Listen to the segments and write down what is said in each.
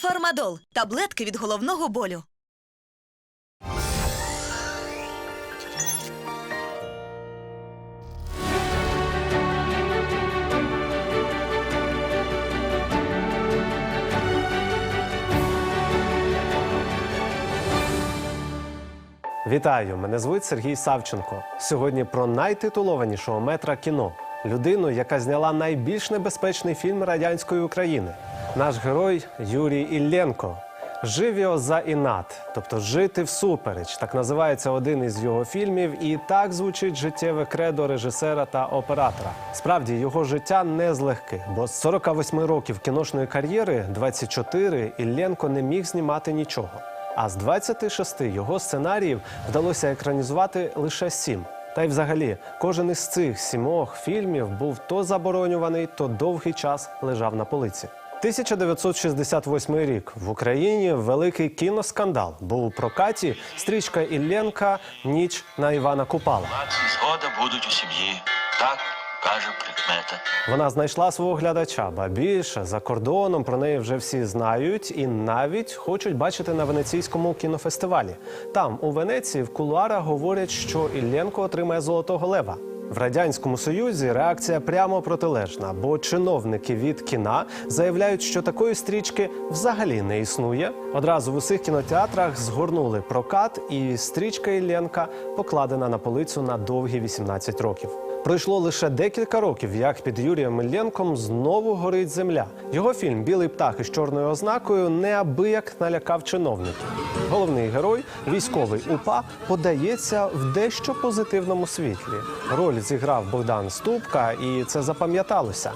Фармадол таблетки від головного болю. Вітаю! Мене звуть Сергій Савченко. Сьогодні про найтитулованішого метра кіно людину, яка зняла найбільш небезпечний фільм радянської України. Наш герой Юрій Ілленко. Живіо за інат, тобто жити всупереч. Так називається один із його фільмів, і так звучить життєве кредо режисера та оператора. Справді його життя не з легких, бо з 48 років кіношної кар'єри 24 Ілленко не міг знімати нічого. А з 26 його сценаріїв вдалося екранізувати лише сім. Та й взагалі, кожен із цих сімох фільмів був то заборонюваний, то довгий час лежав на полиці. 1968 рік в Україні великий кіноскандал, був у прокаті стрічка Ілленка Ніч на Івана Купала. Мати згода будуть у сім'ї. Так каже прикмета. Вона знайшла свого глядача, ба більше за кордоном про неї вже всі знають і навіть хочуть бачити на венеційському кінофестивалі. Там, у Венеції, в кулуарах говорять, що Ілленко отримає золотого лева. В радянському союзі реакція прямо протилежна, бо чиновники від кіна заявляють, що такої стрічки взагалі не існує. Одразу в усіх кінотеатрах згорнули прокат, і стрічка Ілленка покладена на полицю на довгі 18 років. Пройшло лише декілька років, як під Юрієм Мельєнком знову горить земля. Його фільм Білий птах із чорною ознакою неабияк налякав чиновників. Головний герой, військовий УПА, подається в дещо позитивному світлі. Роль зіграв Богдан Ступка, і це запам'яталося.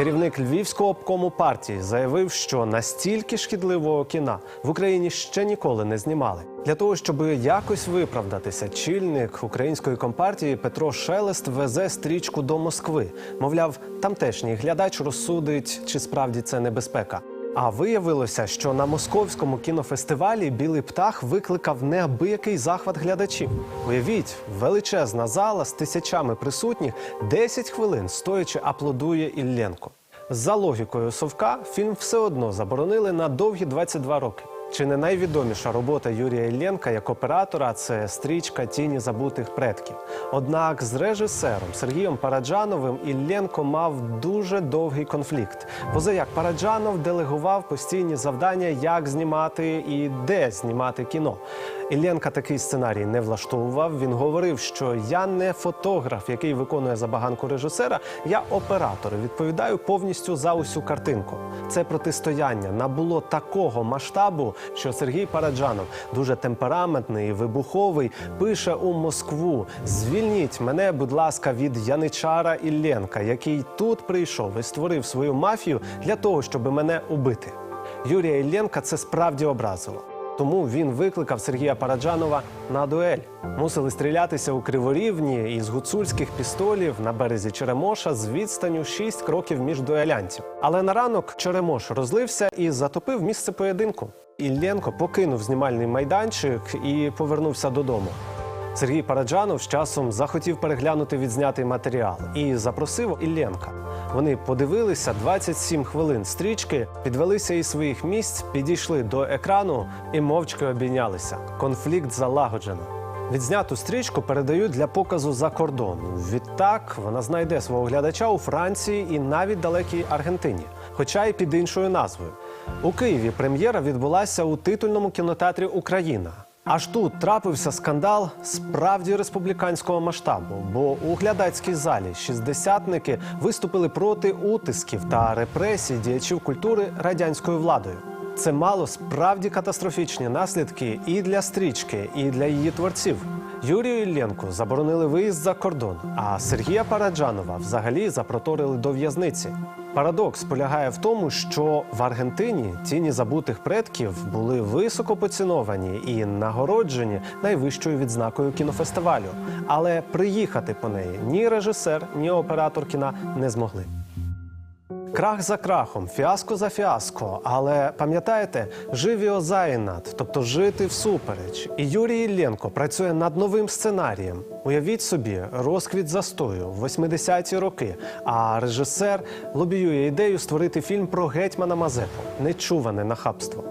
Керівник Львівського обкому партії заявив, що настільки шкідливого кіна в Україні ще ніколи не знімали. Для того щоб якось виправдатися, чільник української компартії Петро Шелест везе стрічку до Москви. Мовляв, тамтешній глядач розсудить, чи справді це небезпека. А виявилося, що на московському кінофестивалі Білий птах викликав неабиякий захват глядачів. Уявіть, величезна зала з тисячами присутніх 10 хвилин стоячи аплодує Ілленко. За логікою Совка, фільм все одно заборонили на довгі 22 роки. Чи не найвідоміша робота Юрія Ілленка як оператора це стрічка Тіні забутих предків. Однак з режисером Сергієм Параджановим Ілленко мав дуже довгий конфлікт. Позаяк Параджанов делегував постійні завдання, як знімати і де знімати кіно. Ілленка такий сценарій не влаштовував. Він говорив, що я не фотограф, який виконує забаганку режисера, я оператор. Відповідаю повністю за усю картинку. Це протистояння набуло такого масштабу, що Сергій Параджанов, дуже темпераментний вибуховий, пише у Москву: звільніть мене, будь ласка, від Яничара Ілленка, який тут прийшов і створив свою мафію для того, щоб мене убити. Юрія Ілленка це справді образило. Тому він викликав Сергія Параджанова на дуель. Мусили стрілятися у криворівні із гуцульських пістолів на березі Черемоша з відстаню 6 кроків між дуелянтів. Але на ранок Черемош розлився і затопив місце поєдинку. Ілленко покинув знімальний майданчик і повернувся додому. Сергій Параджанов з часом захотів переглянути відзнятий матеріал і запросив Ілленка. Вони подивилися 27 хвилин стрічки, підвелися із своїх місць, підійшли до екрану і мовчки обійнялися. Конфлікт залагоджено. Відзняту стрічку передають для показу за кордон. Відтак вона знайде свого глядача у Франції і навіть далекій Аргентині, хоча й під іншою назвою. У Києві прем'єра відбулася у титульному кінотеатрі Україна. Аж тут трапився скандал справді республіканського масштабу, бо у глядацькій залі шістдесятники виступили проти утисків та репресій діячів культури радянською владою. Це мало справді катастрофічні наслідки і для стрічки, і для її творців. Юрію Ілленку заборонили виїзд за кордон, а Сергія Параджанова взагалі запроторили до в'язниці. Парадокс полягає в тому, що в Аргентині тіні забутих предків були високо поціновані і нагороджені найвищою відзнакою кінофестивалю. Але приїхати по неї ні режисер, ні оператор кіна не змогли. Крах за крахом, фіаско за фіаско. Але пам'ятаєте, живі озайнат, тобто жити всупереч. І Юрій Іллєнко працює над новим сценарієм. Уявіть собі, розквіт застою в 80-ті роки. А режисер лобіює ідею створити фільм про гетьмана Мазепу. Нечуване нахабство.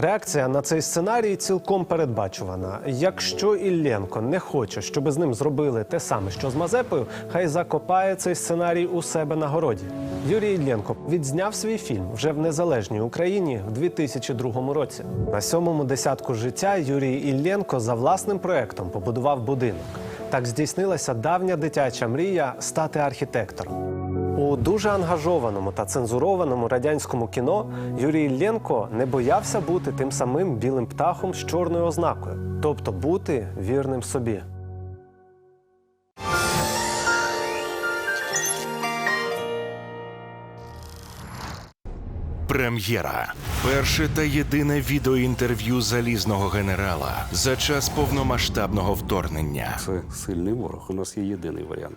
Реакція на цей сценарій цілком передбачувана. Якщо Ілленко не хоче, щоб з ним зробили те саме, що з Мазепою, хай закопає цей сценарій у себе на городі. Юрій Ілленко відзняв свій фільм вже в незалежній Україні в 2002 році. На сьомому десятку життя Юрій Ілленко за власним проектом побудував будинок. Так здійснилася давня дитяча мрія стати архітектором. У дуже ангажованому та цензурованому радянському кіно Юрій Іллєнко не боявся бути тим самим білим птахом з чорною ознакою, тобто бути вірним собі. Прем'єра. Перше та єдине відеоінтерв'ю залізного генерала за час повномасштабного вторгнення. Це сильний ворог. У нас є єдиний варіант,